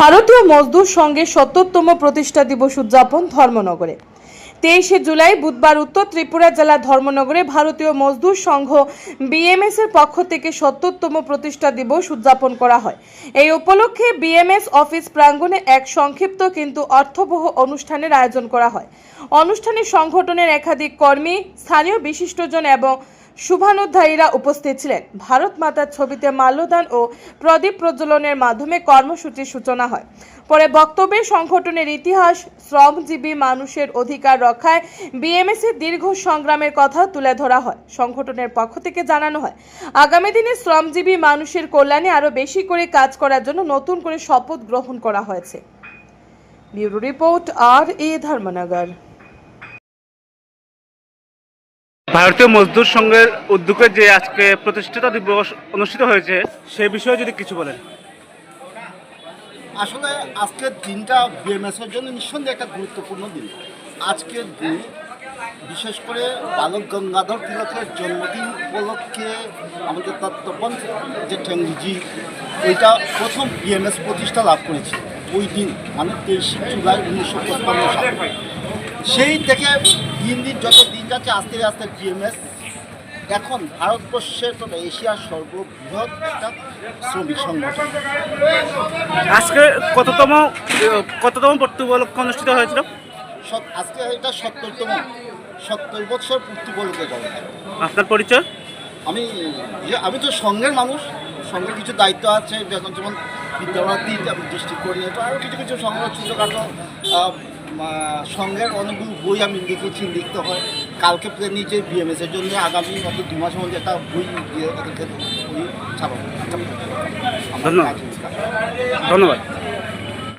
ভারতীয় মজদুর সংঘের সত্তরতম প্রতিষ্ঠা দিবস উদযাপন ধর্মনগরে। তেইশে জুলাই বুধবার উত্তর ত্রিপুরা জেলা ধর্মনগরে ভারতীয় মজদুর সংঘ বিএমএস এর পক্ষ থেকে সত্তরতম প্রতিষ্ঠা দিবস উদযাপন করা হয়। এই উপলক্ষে বিএমএস অফিস প্রাঙ্গণে এক সংক্ষিপ্ত কিন্তু অর্থবহ অনুষ্ঠানের আয়োজন করা হয়। অনুষ্ঠানে সংগঠনের একাধিক কর্মী, স্থানীয় বিশিষ্টজন এবং শুভানুধ্যায়ীরা উপস্থিত ছিলেন। ভারত মাতার ছবিতে মাল্যদান ও প্রদীপ প্রজ্বলনের মাধ্যমে কর্মসূচির সূচনা হয়। পরে বক্তব্যে সংগঠনের ইতিহাস, শ্রমজীবী মানুষের অধিকার রক্ষায় বিএমএস এর দীর্ঘ সংগ্রামের কথা তুলে ধরা হয়। সংগঠনের পক্ষ থেকে জানানো হয়, আগামী দিনে শ্রমজীবী মানুষের কল্যাণে আরও বেশি করে কাজ করার জন্য নতুন করে শপথ গ্রহণ করা হয়েছে। ব্যুরো রিপোর্ট আর এ ধর্মনগর। ভারতীয় মজদুর সংঘের উদ্যোগে যে আজকে প্রতিষ্ঠিত দিবস অনুষ্ঠিত হয়েছে, সে বিষয়ে যদি কিছু বলেন। আসলে আজকের দিনটা বিএমএসের জন্য নিঃসন্দেহে একটা গুরুত্বপূর্ণ দিন। আজকের দিন, বিশেষ করে বালক গঙ্গাধর তিলকের জন্মদিন উপলক্ষে আমাদের তত্ত্বপন যে টেকনোলজি এটা প্রথম বিএমএস প্রতিষ্ঠা লাভ করেছে। ওই দিন মানে তেইশে জুলাই উনিশশো সেই থেকে দিন দিন যত দিন যাচ্ছে আস্তে আস্তে জিএমএস এখন ভারতবর্ষের তথা এশিয়ার সর্ববৃহৎ একটা শ্রমিক সংগঠন। আজকে কততম কততম পূর্তি উপলক্ষে অনুষ্ঠিত হয়েছিল? আজকে এটা সত্তরতম সত্তর বছর পূর্তি উপলক্ষে করা আপনার পরিচয়? আমি আমি তো সঙ্গের মানুষ সঙ্গে কিছু দায়িত্ব আছে যখন যেমন বিদ্যাভারতী আমি ডিস্ট্রিক্ট কোঅর্ডিনেটর আরও কিছু কিছু সংগ্রহ ছোটোখাটো সঙ্গের অনেকগুলো বই আমি লিখেছি লিখতে হয়। কালকে প্ল্যান নিয়েছে বিএমএস এর জন্য আগামী গত দু মাসের মধ্যে একটা বই দিয়ে ওদেরকে বই ছাপাবো। ধন্যবাদ। ধন্যবাদ।